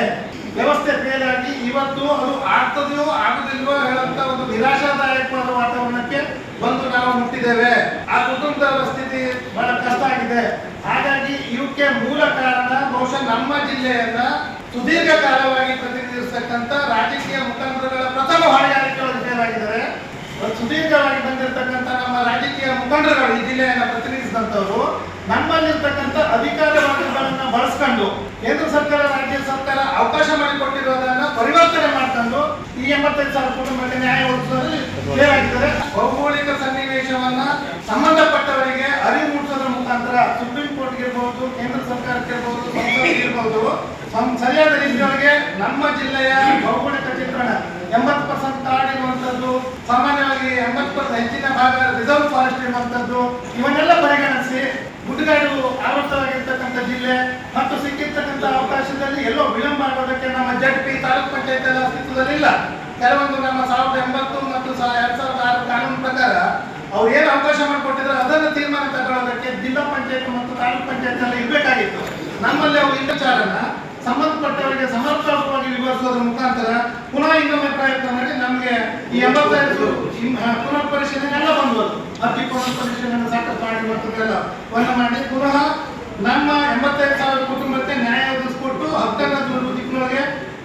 ವ್ಯವಸ್ಥೆ ಫೇಲ್ ಆಗಿ ಇವತ್ತು ಅದು ಆಗ್ತದೆಯೋ ಆಗುದಿಲ್ವೋ ಹೇಳುವಂತ ಒಂದು ನಿರಾಶಾದಾಯಕವಾದ ವಾತಾವರಣಕ್ಕೆ ಬಂದು ನಾವು ಮುಟ್ಟಿದ್ದೇವೆ. ಆ ಕುಟುಂಬದ ಸ್ಥಿತಿ ಬಹಳ ಕಷ್ಟ ಆಗಿದೆ. ಹಾಗಾಗಿ ಇವಕ್ಕೆ ಮೂಲ ಕಾರಣ ಬಹುಶಃ ನಮ್ಮ ಜಿಲ್ಲೆಯನ್ನ ಸುದೀರ್ಘ ಕಾಲವಾಗಿ ಪ್ರತಿನಿಧಿಸತಕ್ಕಂತ ರಾಜಕೀಯ ಮುಖಂಡರುಗಳ ಪ್ರಥಮ ಆಗಿದ್ದಾರೆ. ಸುದೀರ್ಘವಾಗಿ ಬಂದಿರತಕ್ಕಂತ ನಮ್ಮ ರಾಜಕೀಯ ಮುಖಂಡರುಗಳು ಈ ಜಿಲ್ಲೆಯನ್ನ ಪ್ರತಿನಿಧಿಸಿದಂತವರು ನಮ್ಮಲ್ಲಿರ್ತಕ್ಕಂಥ ಅಧಿಕಾರ ವರ್ಗಗಳನ್ನ ಬಳಸ್ಕೊಂಡು ಕೇಂದ್ರ ಸರ್ಕಾರ, ರಾಜ್ಯ ಸರ್ಕಾರ ಅವಕಾಶ ಮಾಡಿಕೊಟ್ಟಿರೋದನ್ನ ಪರಿವರ್ತನೆ ಮಾಡ್ಕೊಂಡು ಈ ಎಂಬತ್ತೈದು ಸಾವಿರ ಕುಟುಂಬಕ್ಕೆ ನ್ಯಾಯ ಒದಗಿಸೋದು ಏನಾಗಿದ್ದಾರೆ ಭೌಗೋಳಿಕ ಸನ್ನಿವೇಶವನ್ನ ಸಂಬಂಧಪಟ್ಟವರಿಗೆ ಅರಿವು ಮೂಡಿಸೋದ್ರ ಮುಖಾಂತರ ಸುಪ್ರೀಂ ಕೋರ್ಟ್ ಇರ್ಬೋದು, ಕೇಂದ್ರ ಸರ್ಕಾರಕ್ಕೆ ಇರ್ಬೋದು ಸಂಸತ್ತಿಗೆ ಇರ್ಬೋದು ಸರಿಯಾದ ರೀತಿಯೊಳಗೆ ನಮ್ಮ ಜಿಲ್ಲೆಯ ಭೌಗೋಳಿಕ ಚಿತ್ರಣ ಎಂಬತ್ತು ಪರ್ಸೆಂಟ್ ಕಾರ್ಡ್ ಇರುವಂತದ್ದು ಸಾಮಾನ್ಯವಾಗಿ ಎಂಬತ್ತು ಪರ್ಸೆಂಟ್ ಹೆಚ್ಚಿನ ಭಾಗ ರಿಸರ್ವ್ ಫಾರೆಸ್ಟ್ ಇರುವಂಥದ್ದು ಇವನ್ನೆಲ್ಲ ಪರಿಗಣಿಸಿ ಗುಡ್ಡಗಾಡು ಆವೃತವಾಗಿರ್ತಕ್ಕಂಥ ಜಿಲ್ಲೆ ಮತ್ತು ಸಿಕ್ಕಿರ್ತಕ್ಕಂಥ ಅವಕಾಶದಲ್ಲಿ ಎಲ್ಲೋ ವಿಳಂಬ ಆಗೋದಕ್ಕೆ ನಮ್ಮ ಜಡ್ ಪಿ ತಾಲೂಕ್ ಪಂಚಾಯತ್ ಎಲ್ಲ ಅಸ್ತಿತ್ವದಲ್ಲಿಲ್ಲ ಕೆಲವೊಂದು ನಮ್ಮ ಸಾವಿರದ ಎಂಬತ್ತು ಮತ್ತು ಎರಡ್ ಸಾವಿರದ ಆರು ಕಾನೂನು ಪ್ರಕಾರ ಅವ್ರು ಏನು ಅವಕಾಶ ಮಾಡಿಕೊಟ್ಟಿದ್ರು ಅದನ್ನು ತೀರ್ಮಾನ ತಗೊಳ್ಳೋದಕ್ಕೆ ಜಿಲ್ಲಾ ಪಂಚಾಯತ್ ಮತ್ತು ತಾಲೂಕ್ ಪಂಚಾಯತ್ ಎಲ್ಲ ಇರಬೇಕಾಗಿತ್ತು. ನಮ್ಮಲ್ಲಿ ಅವು ಹಿಂದಚಾರನ ಸಂಬಂಧಪಟ್ಟವರಿಗೆ ಸಮರ್ಪಕವಾಗಿ ವಿವರಿಸೋದ್ರ ಮುಖಾಂತರ ಪುನಃ ಇನ್ನೊಮ್ಮೆ ಈ ಎಂಬತ್ತೈದು ಪುನಃ ಪರಿಶೀಲನೆಲ್ಲ ಬಂದ್ಬೋದು ಅರ್ಜಿ ಪುನರ್ ಪರಿಶೀಲನೆ ಸಾಕಷ್ಟು ಮಾಡಿ ಮತ್ತದೆಲ್ಲ ಒಂದು ಮಾಡಿ ಪುನಃ ನಮ್ಮ ಎಂಬತ್ತೈದು ಸಾವಿರ ಕುಟುಂಬಕ್ಕೆ ನ್ಯಾಯ ಒದಗಿಸ್ಕೊಟ್ಟು ಹಕ್ಕನ್ನ ದೂರು ದಿಕ್ಕಿನೊಳಗೆ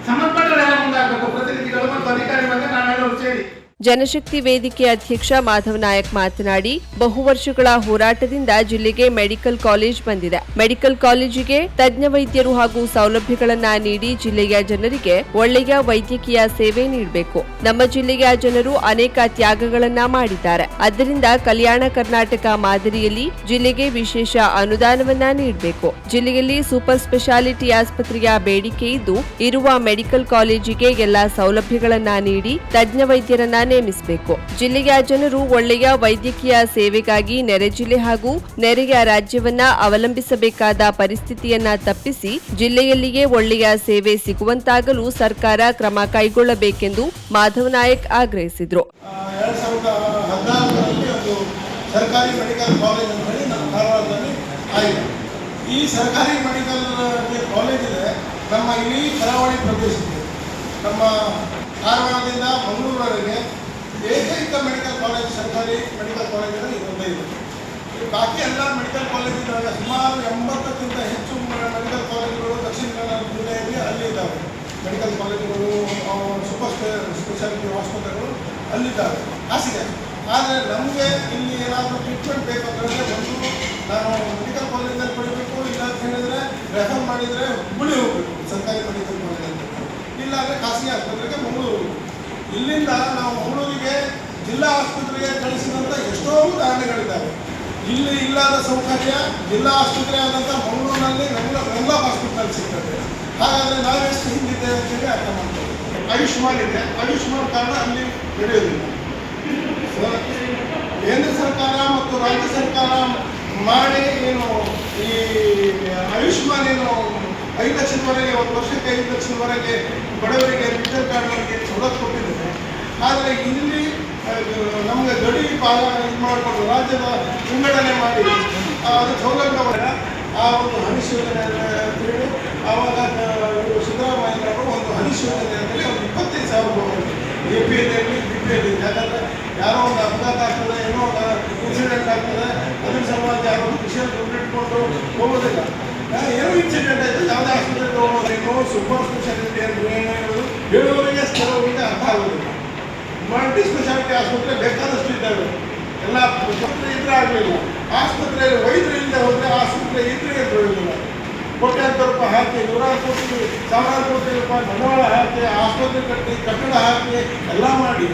ಸಮರ್ಪಣೆಗಳೆಲ್ಲ ಮುಂದಾಗಬೇಕು. ಪ್ರತಿನಿಧಿಗಳು ಮತ್ತು ಅಧಿಕಾರಿಗಳಿಗೆ ನಾವೆಲ್ಲರೂ ಸೇರಿ. ಜನಶಕ್ತಿ ವೇದಿಕೆ ಅಧ್ಯಕ್ಷ ಮಾಧವ ನಾಯಕ್ ಮಾತನಾಡಿ, ಬಹು ವರ್ಷಗಳ ಹೋರಾಟದಿಂದ ಜಿಲ್ಲೆಗೆ ಮೆಡಿಕಲ್ ಕಾಲೇಜ್ ಬಂದಿದೆ. ಮೆಡಿಕಲ್ ಕಾಲೇಜಿಗೆ ತಜ್ಞ ವೈದ್ಯರು ಹಾಗೂ ಸೌಲಭ್ಯಗಳನ್ನ ನೀಡಿ ಜಿಲ್ಲೆಯ ಜನರಿಗೆ ಒಳ್ಳೆಯ ವೈದ್ಯಕೀಯ ಸೇವೆ ನೀಡಬೇಕು. ನಮ್ಮ ಜಿಲ್ಲೆಯ ಜನರು ಅನೇಕ ತ್ಯಾಗಗಳನ್ನ ಮಾಡಿದ್ದಾರೆ. ಆದ್ದರಿಂದ ಕಲ್ಯಾಣ ಕರ್ನಾಟಕ ಮಾದರಿಯಲ್ಲಿ ಜಿಲ್ಲೆಗೆ ವಿಶೇಷ ಅನುದಾನವನ್ನ ನೀಡಬೇಕು. ಜಿಲ್ಲೆಯಲ್ಲಿ ಸೂಪರ್ ಸ್ಪೆಷಾಲಿಟಿ ಆಸ್ಪತ್ರೆಯ ಬೇಡಿಕೆ ಇದ್ದು, ಇರುವ ಮೆಡಿಕಲ್ ಕಾಲೇಜಿಗೆ ಎಲ್ಲಾ ಸೌಲಭ್ಯಗಳನ್ನ ನೀಡಿ ತಜ್ಞ ವೈದ್ಯರನ್ನ ನೇಮಿಸಬೇಕು ಜಿಲ್ಲೆಯ ಜನರು ಒಳ್ಳೆಯ ವೈದ್ಯಕೀಯ ಸೇವೆಗಾಗಿ ನೆರೆ ಜಿಲ್ಲೆ ಹಾಗೂ ನೆರೆಯ ರಾಜ್ಯವನ್ನ ಅವಲಂಬಿಸಬೇಕಾದ ಪರಿಸ್ಥಿತಿಯನ್ನ ತಪ್ಪಿಸಿ ಜಿಲ್ಲೆಯಲ್ಲಿಯೇ ಒಳ್ಳೆಯ ಸೇವೆ ಸಿಗುವಂತಾಗಲು ಸರ್ಕಾರ ಕ್ರಮ ಕೈಗೊಳ್ಳಬೇಕೆಂದು ಮಾಧವ ನಾಯಕ್ ಆಗ್ರಹಿಸಿದರು. ಸರ್ಕಾರಿ ಮೆಡಿಕಲ್ ಕಾಲೇಜ್ ನಮ್ಮ ಕಾರವಾರದಲ್ಲಿ ಆಯಿತು ಈ ಸರ್ಕಾರಿ ಮೆಡಿಕಲ್ ಕಾಲೇಜ್ ಇದೆ. ನಮ್ಮ ಇಡೀ ಕರಾವಳಿ ಪ್ರದೇಶಕ್ಕೆ, ನಮ್ಮ ಕಾರವಾರದಿಂದ ಮಂಗಳೂರವರೆಗೆ ಏಕೈಕ ಮೆಡಿಕಲ್ ಕಾಲೇಜ್ ಸರ್ಕಾರಿ ಮೆಡಿಕಲ್ ಕಾಲೇಜಲ್ಲಿ ಇದೊಂದೇ ಇದೆ. ಬಾಕಿ ಎಲ್ಲ ಮೆಡಿಕಲ್ ಕಾಲೇಜಿದ್ದಾಗ ಸುಮಾರು ಎಂಬತ್ತಕ್ಕಿಂತ ಹೆಚ್ಚು ಮೆಡಿಕಲ್ ಕಾಲೇಜುಗಳು ದಕ್ಷಿಣ ಕನ್ನಡ ಜಿಲ್ಲೆಯಲ್ಲಿ ಅಲ್ಲಿ ಇದ್ದಾವೆ. ಮೆಡಿಕಲ್ ಕಾಲೇಜುಗಳು ಸೂಪರ್ ಸ್ಪೆಷಾಲಿಟಿ ಆಸ್ಪತ್ರೆಗಳು ಅಲ್ಲಿದ್ದಾವೆ. ಹಾಸಿಗೆ. ಆದರೆ ನಮಗೆ ಇಲ್ಲಿ ಏನಾದರೂ ಟ್ರೀಟ್ಮೆಂಟ್ ಬೇಕಂತಂದರೆ ಒಂದು ನಾನು ಮೆಡಿಕಲ್ ಕಾಲೇಜಿನಲ್ಲಿ ಪಡಿಬೇಕು, ಇಲ್ಲ ಅಂತ ಹೇಳಿದರೆ ರೆಫರ್ ಮಾಡಿದರೆ ಹುಬ್ಬಳ್ಳಿ ಹೋಗಬೇಕು. ಸರ್ಕಾರಿ ಮೆಡಿಕಲ್ ಇಲ್ಲ ಅಂದರೆ ಖಾಸಗಿ ಆಸ್ಪತ್ರೆಗೆ ಮಂಗಳೂರು. ಇಲ್ಲಿಂದ ನಾವು ಮಂಗಳೂರಿಗೆ ಜಿಲ್ಲಾ ಆಸ್ಪತ್ರೆಗೆ ಕಳಿಸಿದಂಥ ಎಷ್ಟೋ ಕಾರಣಗಳಿದ್ದಾವೆ ಇಲ್ಲಿ ಇಲ್ಲದ ಸೌಕರ್ಯ, ಜಿಲ್ಲಾ ಆಸ್ಪತ್ರೆ ಆದಂಥ ಮಂಗಳೂರಿನಲ್ಲಿ ನಮ್ಮ ಎಲ್ಲ ಹಾಸ್ಪಿಟಲ್ ಸಿಗ್ತದೆ. ಹಾಗಾದರೆ ನಾವೆಷ್ಟು ಹಿಂದಿದ್ದೇವೆ ಅಂತೇಳಿ ಅರ್ಥ ಮಾಡ್ತೇವೆ ಆಯುಷ್ಮಾನ್ ಇದೆ. ಆಯುಷ್ಮಾನ್ ಕಾರಣ ಅಲ್ಲಿ ನಡೆಯೋದಿಲ್ಲ. ಕೇಂದ್ರ ಸರ್ಕಾರ ಮತ್ತು ರಾಜ್ಯ ಸರ್ಕಾರ ಮಾಡಿ ಏನು ಈ ಆಯುಷ್ಮಾನ್ ಏನು ಐದು ಲಕ್ಷದವರೆಗೆ ಒಂದು ವರ್ಷಕ್ಕೆ ಐದು ಲಕ್ಷದವರೆಗೆ ಬಡವರಿಗೆ ಬಿಟ್ಟಲ್ ಕಾರ್ಡ್ಗಳಿಗೆ ಸವಲತ್ತು ಕೊಟ್ಟಿದ್ದಾರೆ ಆದರೆ ಇಲ್ಲಿ ನಮಗೆ ಗಡಿ ಪಾಲ ಇದು ಮಾಡಿಕೊಂಡು ರಾಜ್ಯದ ವಿಂಗಡಣೆ ಮಾಡಿ ಅದು ಸೌಲಭ್ಯವನ್ನ ಆ ಒಂದು ಹನಿಶೋಧನೆ ಯೋಜನೆ ಅಂತೇಳಿ ಆವಾಗ ಸಿದ್ದರಾಮಯ್ಯನವರು ಒಂದು ಹನಿಶೋಧನೆ ಯೋಜನೆ ಅಂತೇಳಿ ಒಂದು ಇಪ್ಪತ್ತೈದು ಸಾವಿರ ರೂಪಾಯಿ A P L B P L ಯಾಕಂದರೆ ಯಾರೋ ಒಂದು ಅಪಘಾತ ಆಗ್ತದೆ, ಏನೋ ಒಂದು ಇನ್ಸಿಡೆಂಟ್ ಆಗ್ತದೆ, ಅದ್ರ ಸಲುವಾಗಿ ಯಾರೋ ವಿಷಯ ದುಡ್ಡು ಇಟ್ಕೊಂಡು ಹೋಗೋದಿಲ್ಲ. ಏನೋ ಇನ್ಸಿಡೆಂಟ್ ಆಯಿತು. ಯಾವುದೇ ಆಸ್ಪತ್ರೆಗೆ ಏನೋ ಸೂಪರ್ ಸ್ಪೆಷಾಲಿಟಿ ಅಂತ ಏನಾಗೋದು ಹೇಳುವವರಿಗೆ ಸ್ಥಳಗಳಿಗೆ ಅರ್ಥ ಆಗೋದಿಲ್ಲ ಮಲ್ಟಿ ಸ್ಪೆಷಾಲಿಟಿ ಆಸ್ಪತ್ರೆ ಬೇಕಾದಷ್ಟು ಇದ್ದಾವೆ. ಎಲ್ಲ ಇದ್ರೆ ಆಗಲಿಲ್ಲ. ಆಸ್ಪತ್ರೆಯಲ್ಲಿ ವೈದ್ಯರು ಇಲ್ಲದೆ ಹೋದರೆ ಆಸ್ಪತ್ರೆ ಇದ್ರೆ ಇರೋದಿಲ್ಲ ಕೋಟ್ಯಾಂತರ ರೂಪಾಯಿ ಹಾಕಿ, ನೂರಾರು ಕೋಟಿ, ಸಾವಿರಾರು ಕೋಟಿ ರೂಪಾಯಿ ಬಂಡವಾಳ ಹಾಕಿ, ಆಸ್ಪತ್ರೆ ಕಟ್ಟಿ, ಕಟ್ಟಡ ಹಾಕಿ, ಎಲ್ಲ ಮಾಡಿ.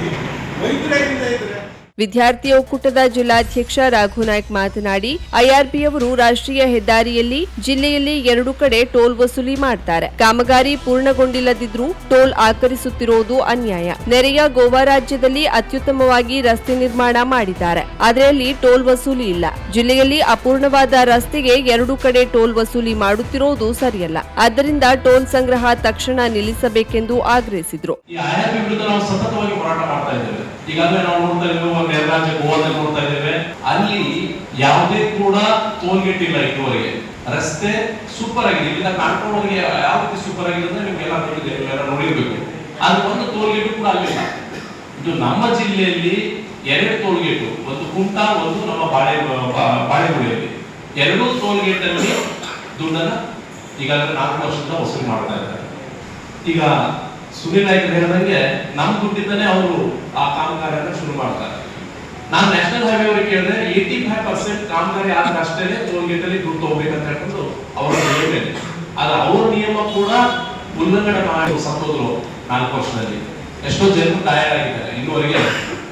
ವೈದ್ಯರೇ ಇಲ್ಲದೆ ಇದ್ರೆ ವಿದ್ಯಾರ್ಥಿ ಒಕ್ಕೂಟದ ಜಿಲ್ಲಾಧ್ಯಕ್ಷ ರಾಘುನಾಯ್ಕ್ ಮಾತನಾಡಿ ಐಆರ್ಬಿಯವರು ರಾಷ್ಟ್ರೀಯ ಹೆದ್ದಾರಿಯಲ್ಲಿ ಜಿಲ್ಲೆಯಲ್ಲಿ ಎರಡು ಕಡೆ ಟೋಲ್ ವಸೂಲಿ ಮಾಡ್ತಾರೆ. ಕಾಮಗಾರಿ ಪೂರ್ಣಗೊಂಡಿಲ್ಲದಿದ್ರೂ ಟೋಲ್ ಆಕರಿಸುತ್ತಿರುವುದು ಅನ್ಯಾಯ. ನೆರೆಯ ಗೋವಾ ರಾಜ್ಯದಲ್ಲಿ ಅತ್ಯುತ್ತಮವಾಗಿ ರಸ್ತೆ ನಿರ್ಮಾಣ ಮಾಡಿದ್ದಾರೆ. ಆದರೆ ಅಲ್ಲಿ ಟೋಲ್ ವಸೂಲಿ ಇಲ್ಲ. ಜಿಲ್ಲೆಯಲ್ಲಿ ಅಪೂರ್ಣವಾದ ರಸ್ತೆಗೆ ಎರಡು ಕಡೆ ಟೋಲ್ ವಸೂಲಿ ಮಾಡುತ್ತಿರುವುದು ಸರಿಯಲ್ಲ. ಆದ್ದರಿಂದ ಟೋಲ್ ಸಂಗ್ರಹ ತಕ್ಷಣ ನಿಲ್ಲಿಸಬೇಕೆಂದು ಆಗ್ರಹಿಸಿದ್ರು. ಈಗಾಗಲೇ ನಾವು ನೋಡ್ತಾ ಇದ್ದೇವೆ ಒಂದು ನೆರೆ ರಾಜ್ಯ ಗೋವಾದಲ್ಲಿ ನೋಡ್ತಾ ಇದ್ದೇವೆ. ಅಲ್ಲಿ ಯಾವುದೇ ಕೂಡ ಟೋಲ್ಗೇಟ್ ಇಲ್ಲ ಇದುವರೆಗೆ ರಸ್ತೆ ಸೂಪರ್ ಆಗಿದೆ. ಇಲ್ಲಿಂದ ಹೋಗಿ ಯಾವ ರೀತಿ ಸೂಪರ್ ಆಗಿದೆ ಅಂದ್ರೆ ನಿಮ್ಗೆಲ್ಲ ತಿಳಿದಿದೆ ನೀವೆಲ್ಲ ನೋಡಿರ್ಬೇಕು. ಅದು ಒಂದು ಟೋಲ್ಗೇಟ್ ಕೂಡ ಅಲ್ಲಿಲ್ಲ ಇದು. ನಮ್ಮ ಜಿಲ್ಲೆಯಲ್ಲಿ ಎರಡು ಟೋಲ್ಗೇಟು ಒಂದು ಕುಂಟ, ಒಂದು ನಮ್ಮ ಬಾಳೆ ಬಾಳೆಗುಳಿಯಲ್ಲಿ ಎರಡು ಟೋಲ್ಗೇಟ್ ಅಲ್ಲಿ ದುಡ್ಡನ್ನ ಈಗಾಗಲೇ ನಾಲ್ಕು ವರ್ಷದಿಂದ ವಸೂಲಿ ಮಾಡ್ತಾ ಇದ್ದಾರೆ. ಈಗ ಸುನಿಲ್ ನಾಯ್ಕ ಹೇಳಿದಂಗೆ, ನಮ್ ದುಡ್ಡಿಂದನೇ ಅವರು ಆ ಕಾಮಗಾರಿಯನ್ನು ಶುರು ಮಾಡ್ತಾರೆ. ನಾನು ನ್ಯಾಷನಲ್ ಹೈವೇ ಅವರಿಗೆ ಕೇಳಿದ್ರೆ ಏಯ್ಟಿ ಫೈವ್ ಪರ್ಸೆಂಟ್ ಕಾಮಗಾರಿ ಆದ್ರೆ ಅಷ್ಟೇ ಟೋಲ್ ಗೇಟ್ ಅಲ್ಲಿ ದುಡ್ಡು ಹೋಗ್ಬೇಕಂತ ಹೇಳ್ಕೊಂಡು ಅವರ ನಿಯಮ ಇದೆ ಆದ್ರೆ ಅವ್ರ ನಿಯಮ ಕೂಡ ಉಲ್ಲಂಘನೆ ಮಾಡಿ ಸತ್ತೋದ್ರು ನಾಲ್ಕು ವರ್ಷದಲ್ಲಿ. ಎಷ್ಟೋ ಜನರು ತಯಾರಾಗಿದ್ದಾರೆ, ಇನ್ನುವರೆಗೆ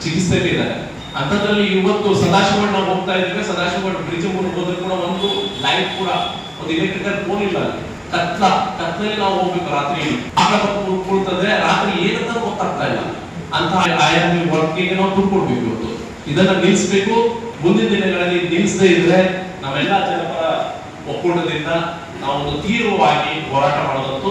ಚಿಕಿತ್ಸೆ ಇದ್ದಾರೆ. ಅಂತದ್ರಲ್ಲಿ ಇವತ್ತು ಸದಾಶಿವ ನಾವು ಹೋಗ್ತಾ ಇದ್ದೇವೆ ಸದಾಶಿವ ಬ್ರಿಡ್ಜ್ ಮೂಲಕ ಹೋದ್ರೆ ಕೂಡ ಒಂದು ಲೈಟ್ ಕೂಡ, ಒಂದು ಇಲೆಕ್ಟ್ರಿಕಲ್ ಫೋನ್ ಇಲ್ಲ ಕತ್ಲ, ಕತ್ಲಲ್ಲಿ ನಾವು ಹೋಗ್ಬೇಕು ರಾತ್ರಿ. ಕುಳ್ತಂದ್ರೆ ರಾತ್ರಿ ಏನಂತ ಗೊತ್ತಾಗ್ತಾ ಇಲ್ಲ. ಅಂತ ಆಯಾಮಿ ವರ್ಕಿಗೆ ನಾವು ದುಡ್ಡು ಕೊಡ್ಬೇಕು ಇವತ್ತು. ಇದನ್ನ ನಿಲ್ಲಿಸ್ಬೇಕು. ಮುಂದಿನ ದಿನಗಳಲ್ಲಿ ನಿಲ್ಲಿಸದೇ ಇದ್ರೆ ನಾವೆಲ್ಲ ಜನಪರ ಒಕ್ಕೂಟದಿಂದ ನಾವು ತೀವ್ರವಾಗಿ ಹೋರಾಟ ಮಾಡೋದಂತೂ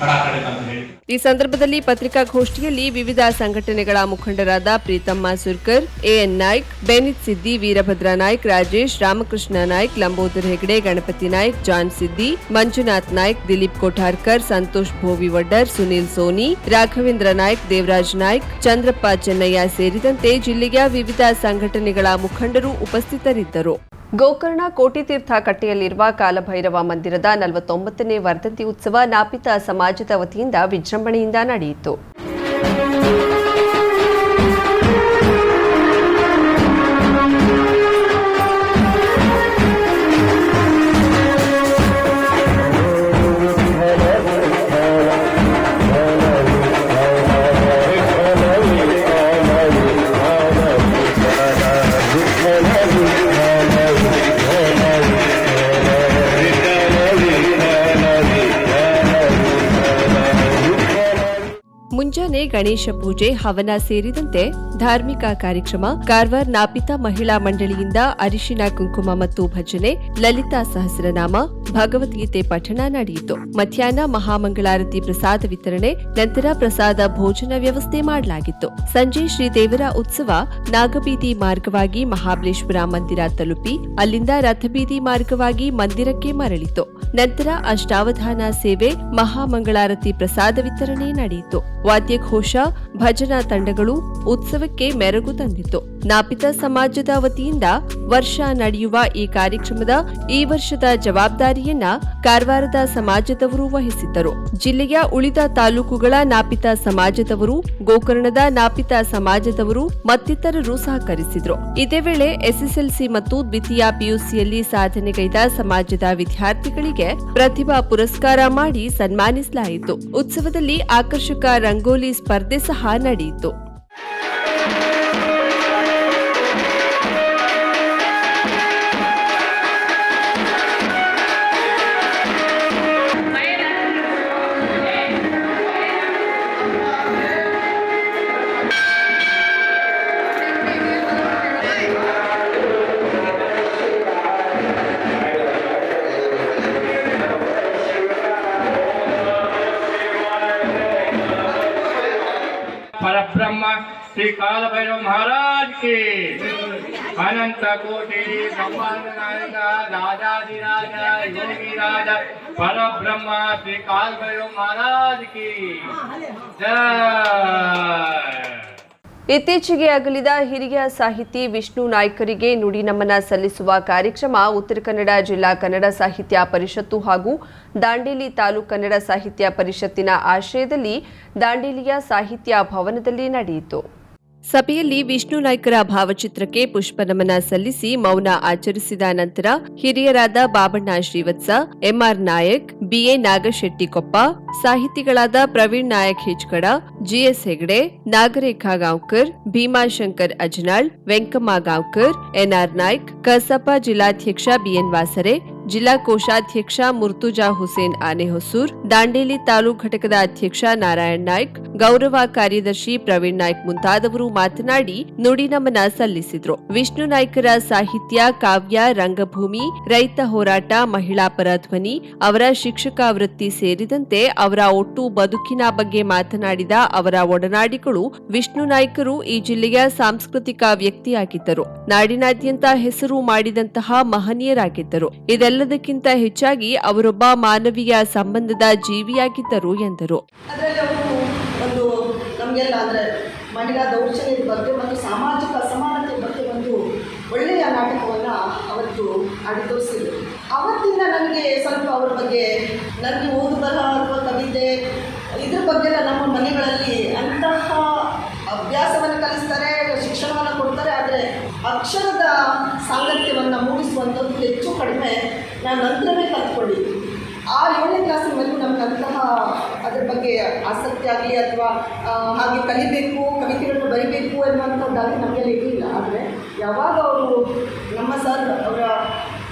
ಕಡಾಕಡೆ ಅಂತ ಹೇಳಿ. ಈ ಸಂದರ್ಭದಲ್ಲಿ ಪತ್ರಿಕಾಗೋಷ್ಠಿಯಲ್ಲಿ ವಿವಿಧ ಸಂಘಟನೆಗಳ ಮುಖಂಡರಾದ Preetam Surkar A N Naik, Benith Siddi, Veerabhadra Naik, Rajesh, Ramakrishna Naik, Lambodar Hegde, Ganapati Naik, John Siddi, Manjunath Naik, Dileep Kotharkar, Santosh Bhovi Vaddar, Sunil Soni, Raghavendra Naik, Devaraj Naik, Chandrappa Chennaiah ಸೇರಿದಂತೆ ಜಿಲ್ಲೆಯ ವಿವಿಧ ಸಂಘಟನೆಗಳ ಮುಖಂಡರು ಉಪಸ್ಥಿತರಿದ್ದರು. ಗೋಕರ್ಣ ಕೋಟಿತೀರ್ಥ ಕಟ್ಟೆಯಲ್ಲಿರುವ ಕಾಲಭೈರವ ಮಂದಿರದ ನಲವತ್ತೊಂಬತ್ತನೇ ವರ್ಧಂತಿ ಉತ್ಸವ ನಾಪಿತ ಸಮಾಜದ ವತಿಯಿಂದ ವಿಜೃಂಭಣೆಯಿಂದ ನಡೆಯಿತು. ಗಣೇಶ ಪೂಜೆ, ಹವನ ಸೇರಿದಂತೆ ಧಾರ್ಮಿಕ ಕಾರ್ಯಕ್ರಮ, ಕಾರ್ವಾರ್ ನಾಪಿತಾ ಮಹಿಳಾ ಮಂಡಳಿಯಿಂದ ಅರಿಶಿನ ಕುಂಕುಮ ಮತ್ತು ಭಜನೆ, ಲಲಿತಾ ಸಹಸ್ರನಾಮ, ಭಗವದ್ಗೀತೆ ಪಠಣ ನಡೆಯಿತು. ಮಧ್ಯಾಹ್ನ ಮಹಾಮಂಗಳಾರತಿ ಪ್ರಸಾದ ವಿತರಣೆ, ನಂತರ ಪ್ರಸಾದ ಭೋಜನ ವ್ಯವಸ್ಥೆ ಮಾಡಲಾಗಿತ್ತು. ಸಂಜೆ ಶ್ರೀ ದೇವರ ಉತ್ಸವ ನಾಗಬೀದಿ ಮಾರ್ಗವಾಗಿ ಮಹಾಬಲೇಶ್ವರ ಮಂದಿರ ತಲುಪಿ, ಅಲ್ಲಿಂದ ರಥಬೀದಿ ಮಾರ್ಗವಾಗಿ ಮಂದಿರಕ್ಕೆ ಮರಳಿತು. ನಂತರ ಅಷ್ಟಾವಧಾನ ಸೇವೆ ಮಹಾಮಂಗಳಾರತಿ ಪ್ರಸಾದ ವಿತರಣೆ ನಡೆಯಿತು. ವಾದ್ಯಘೋಷ ಭಜನಾ ತಂಡಗಳು ಉತ್ಸವಕ್ಕೆ ಮೆರುಗು ತಂದಿತು. ನಾಪಿತ ಸಮಾಜದ ವತಿಯಿಂದ ವರ್ಷ ನಡೆಯುವ ಈ ಕಾರ್ಯಕ್ರಮದ ಈ ವರ್ಷದ ಜವಾಬ್ದಾರಿಯನ್ನ ಕಾರವಾರದ ಸಮಾಜದವರು ವಹಿಸಿದ್ದರು. ಜಿಲ್ಲೆಯ ಉಳಿದ ತಾಲೂಕುಗಳ ನಾಪಿತ ಸಮಾಜದವರು, ಗೋಕರ್ಣದ ನಾಪಿತ ಸಮಾಜದವರು ಮತ್ತಿತರರು ಸಹಕರಿಸಿದ್ರು. ಇದೇ ವೇಳೆ ಎಸ್ಎಸ್ಎಲ್ಸಿ ಮತ್ತು ದ್ವಿತೀಯ ಪಿಯುಸಿಯಲ್ಲಿ ಸಾಧನೆಗೈದ ಸಮಾಜದ ವಿದ್ಯಾರ್ಥಿಗಳಿಗೆ ಪ್ರತಿಭಾ ಪುರಸ್ಕಾರ ಮಾಡಿ ಸನ್ಮಾನಿಸಲಾಯಿತು. ಉತ್ಸವದಲ್ಲಿ ಆಕರ್ಷಕ ರಂಗೋಲಿ ಸ್ಪರ್ಧೆ ಸಹ ನಡೆಯಿತು. ಶ್ರೀ ಕಾಲಭೈರವ ಮಹಾರಾಜ್ ಕೆ ಅನಂತ ಕೋಟಿ ಬ್ರಹ್ಮಾಂಡನಾಯಕ ರಾಜಾದಿರಾಜ ಯೋಗಿರಾಜ, ಪರಬ್ರಹ್ಮ ಶ್ರೀ ಕಾಲಭೈರವ ಮಹಾರಾಜ್ ಕೆ ಇತ್ತೀಚೆಗೆ ಅಗಲಿದ ಹಿರಿಯ ಸಾಹಿತಿ ವಿಷ್ಣು ನಾಯ್ಕರಿಗೆ ನುಡಿ ನಮನ ಸಲ್ಲಿಸುವ ಕಾರ್ಯಕ್ರಮ ಉತ್ತರ ಕನ್ನಡ ಜಿಲ್ಲಾ ಕನ್ನಡ ಸಾಹಿತ್ಯ ಪರಿಷತ್ತು ಹಾಗೂ ದಾಂಡೇಲಿ ತಾಲೂಕು ಕನ್ನಡ ಸಾಹಿತ್ಯ ಪರಿಷತ್ತಿನ ಆಶ್ರಯದಲ್ಲಿ ದಾಂಡೇಲಿಯ ಸಾಹಿತ್ಯ ಭವನದಲ್ಲಿ ನಡೆಯಿತು. ಸಭೆಯಲ್ಲಿ ವಿಷ್ಣು ನಾಯ್ಕರ ಭಾವಚಿತ್ರಕ್ಕೆ ಪುಷ್ಪನಮನ ಸಲ್ಲಿಸಿ ಮೌನ ಆಚರಿಸಿದ ನಂತರ ಹಿರಿಯರಾದ Babanna Shrivatsa, M R Nayak, B A Nagashettikoppa, ಸಾಹಿತಿಗಳಾದ Praveen Nayak Hichkad G S Hegade, Nagarekha Gaonkar Bhimashankar Ajnal, Venkamma Gaonkar, N R Naik Kasapa ಜಿಲ್ಲಾಧ್ಯಕ್ಷ ಬಿಎನ್ ವಾಸರೆ ಜಿಲ್ಲಾ ಕೋಶಾಧ್ಯಕ್ಷ ಮುರ್ತುಜಾ ಹುಸೇನ್ ಆನೆಹೊಸೂರ್ ದಾಂಡೇಲಿ ತಾಲೂಕು ಘಟಕದ ಅಧ್ಯಕ್ಷ ನಾರಾಯಣ್ ನಾಯ್ಕ್, ಗೌರವ ಕಾರ್ಯದರ್ಶಿ ಪ್ರವೀಣ್ ನಾಯ್ಕ್ ಮುಂತಾದವರು ಮಾತನಾಡಿ ನುಡಿ ನಮನ ಸಲ್ಲಿಸಿದ್ರು. ವಿಷ್ಣು ನಾಯ್ಕರ ಸಾಹಿತ್ಯ, ಕಾವ್ಯ, ರಂಗಭೂಮಿ, ರೈತ ಹೋರಾಟ, ಮಹಿಳಾ ಪರ ಧ್ವನಿ, ಅವರ ಶಿಕ್ಷಕ ವೃತ್ತಿ ಸೇರಿದಂತೆ ಅವರ ಒಟ್ಟು ಬದುಕಿನ ಬಗ್ಗೆ ಮಾತನಾಡಿದ ಅವರ ಒಡನಾಡಿಗಳು ವಿಷ್ಣು ನಾಯ್ಕರು ಈ ಜಿಲ್ಲೆಯ ಸಾಂಸ್ಕೃತಿಕ ವ್ಯಕ್ತಿಯಾಗಿದ್ದರು. ನಾಡಿನಾದ್ಯಂತ ಹೆಸರು ಮಾಡಿದಂತಹ ಮಹನೀಯರಾಗಿದ್ದರು. ಇದೆಲ್ಲದಕ್ಕಿಂತ ಹೆಚ್ಚಾಗಿ ಅವರೊಬ್ಬ ಮಾನವೀಯ ಸಂಬಂಧದ ಜೀವಿಯಾಗಿದ್ದರು ಎಂದರು. ಒಂದು ನಮಗೆಲ್ಲ ಅಂದರೆ ಮಹಿಳಾ ದೌರ್ಜನ್ಯದ ಬಗ್ಗೆ ಮತ್ತು ಸಾಮಾಜಿಕ ಅಸಮಾನತೆ ಬಗ್ಗೆ ಒಂದು ಒಳ್ಳೆಯ ನಾಟಕವನ್ನು ಅವತ್ತು ಆಡಿ ತೋರಿಸಿದ್ರು. ಅವತ್ತಿಂದ ನನಗೆ ಸ್ವಲ್ಪ ಅವರ ಬಗ್ಗೆ ನನಗೆ ಓದು ಬರಹ ಅಥವಾ ಕವಿತೆ ಇದ್ರ ಬಗ್ಗೆ ಎಲ್ಲ ನಮ್ಮ ಮನೆಗಳಲ್ಲಿ ಅಂತಹ ಅಭ್ಯಾಸವನ್ನು ಕಲಿಸ್ತಾರೆ ಶಿಕ್ಷಣವನ್ನು ಕೊಡ್ತಾರೆ ಆದರೆ ಅಕ್ಷರದ ಸಾಂಗತ್ಯವನ್ನು ಮೂಡಿಸುವಂಥದ್ದು ಹೆಚ್ಚು ನಾನು ನಂತರವೇ ಕಲ್ತ್ಕೊಂಡಿದ್ದೀನಿ. ಆ ಏಳನೇ ಕ್ಲಾಸಿನವರೆಗೂ ನಮ್ಗೆ ಅಂತಹ ಅದ್ರ ಬಗ್ಗೆ ಆಸಕ್ತಿ ಆಗಲಿ ಅಥವಾ ಹಾಗೆ ಕಲಿಬೇಕು, ಕವಿತೆಗಳನ್ನು ಬರಿಬೇಕು ಎನ್ನುವಂಥದ್ದಾಗಲಿ ನಮಗೆಲ್ಲ ಇರಲಿಲ್ಲ ಆದರೆ ಯಾವಾಗ ಅವರು ನಮ್ಮ ಸರ್ ಅವರ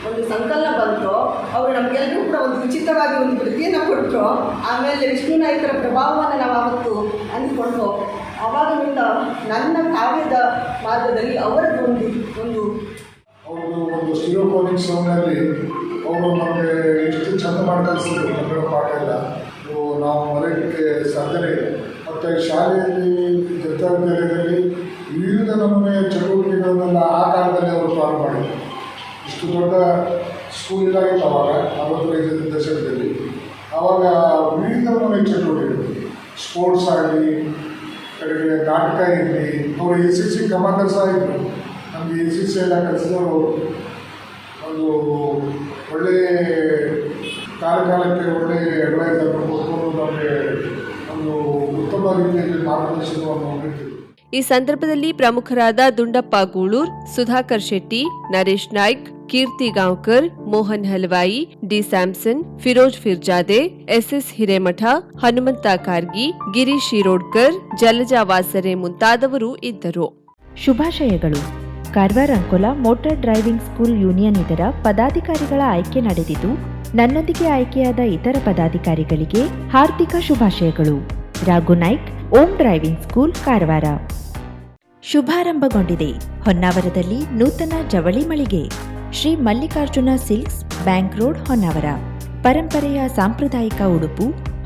ಒಂದು ಸಂಕಲನ ಬಂತು, ಅವರು ನಮಗೆಲ್ಲರೂ ಕೂಡ ಒಂದು ಉಚಿತವಾಗಿ ಒಂದು ಕೃತಿಯನ್ನು ಕೊಟ್ಟರು. ಆಮೇಲೆ ವಿಷ್ಣು ನಾಯಕರ ಪ್ರಭಾವವನ್ನು ನಾವು ಆವತ್ತು ಅಂದ್ಕೊಂಡು ಆವಾಗಿನಿಂದ ನನ್ನ ಕಾವ್ಯದ ಮಾರ್ಗದಲ್ಲಿ ಅವರದ್ದು ಒಂದು ಒಂದು ಒಂದು ಸ್ಟೀರಿಯೋಫೋನಿಕ್ ಸೌಂಡಲ್ಲಿ ಅವರು ನಮಗೆ ಎಷ್ಟು ಚಂದ ಮಾಡಿ ಕಲಿಸಿದ್ರು ಕನ್ನಡ ಪಾಠ ಇವು ನಾವು ಮರೆಯಲಿಕ್ಕೆ ಸಾಧ್ಯನೇ ಇಲ್ಲ ಮತ್ತು ಶಾಲೆಯಲ್ಲಿ ವಿದ್ಯಾವಿದ್ಯಾಲಯದಲ್ಲಿ ವಿವಿಧ ನಮೂನೆಯ ಚಟುವಟಿಕೆಗಳನ್ನೆಲ್ಲ ಆ ಕಾಲದಲ್ಲಿ ಅವರು ಪ್ರಾರಂಭ ಮಾಡಿದರು. ಇಷ್ಟು ದೊಡ್ಡ ಸ್ಕೂಲ್ ಇದಾಗಿತ್ತು ಅವಾಗ ನಲವತ್ತೈದು ದಶಕದಲ್ಲಿ. ಆವಾಗ ವಿವಿಧ ನಮೂನೆಯ ಚಟುವಟಿಕೆಗಳು. ಸ್ಪೋರ್ಟ್ಸ್ ಆಗಲಿ, ಕಡೆಗೆ ನಾಟಕ ಇರಲಿ, ಅವರು ಎಸ್ ಸಿ ಸಿ, ಕಮಾಂಡರ್ ಸಹ ಇದ್ದರು ನಮಗೆ ಎಸ್ ಸಿ ಸಿ ಎಲ್ಲ ಕಲಿಸಿದವರು ಒಳ್ಳೆಯ ಕಾಲಕಾಲಕ್ಕೆ ಒಳ್ಳೆ ಅಡ್ವೈಸರ್ ಕೊಟ್ಕೊಂಡು ನಮಗೆ ಒಂದು ಉತ್ತಮ ರೀತಿಯಲ್ಲಿ ಮಾರ್ಗದರ್ಶನವನ್ನು ನೀಡ್ತಿದ್ರು ಈ ಸಂದರ್ಭದಲ್ಲಿ ಪ್ರಮುಖರಾದ Dundappa Gooloor Sudhakar Shetty Naresh Naik Keerthi Gaonkar Mohan Halwai D Samson Firoz Firjade S S Hiremath Hanumanta Kargi Girish Shirodkar Jalaja Vasare ಮುಂತಾದವರು ಇದ್ದರು. ಶುಭಾಶಯಗಳು. Karwar Ankola motor driving school union ಇದರ ಪದಾಧಿಕಾರಿಗಳ ಆಯ್ಕೆ ನಡೆದಿದ್ದು, ನನ್ನೊಂದಿಗೆ ಆಯ್ಕೆಯಾದ ಇತರ ಪದಾಧಿಕಾರಿಗಳಿಗೆ ಹಾರ್ದಿಕ ಶುಭಾಶಯಗಳು. Raghu Naik, Om driving school, Karwar. ಶುಭಾರಂಭಗೊಂಡಿದೆ. ಹೊನ್ನಾವರದಲ್ಲಿ ನೂತನ ಜವಳಿ ಮಳಿಗೆ. Shri Mallikarjuna silks bank road, Honnavar. ಪರಂಪರೆಯ ಸಾಂಪ್ರದಾಯಿಕ ಉಡುಪು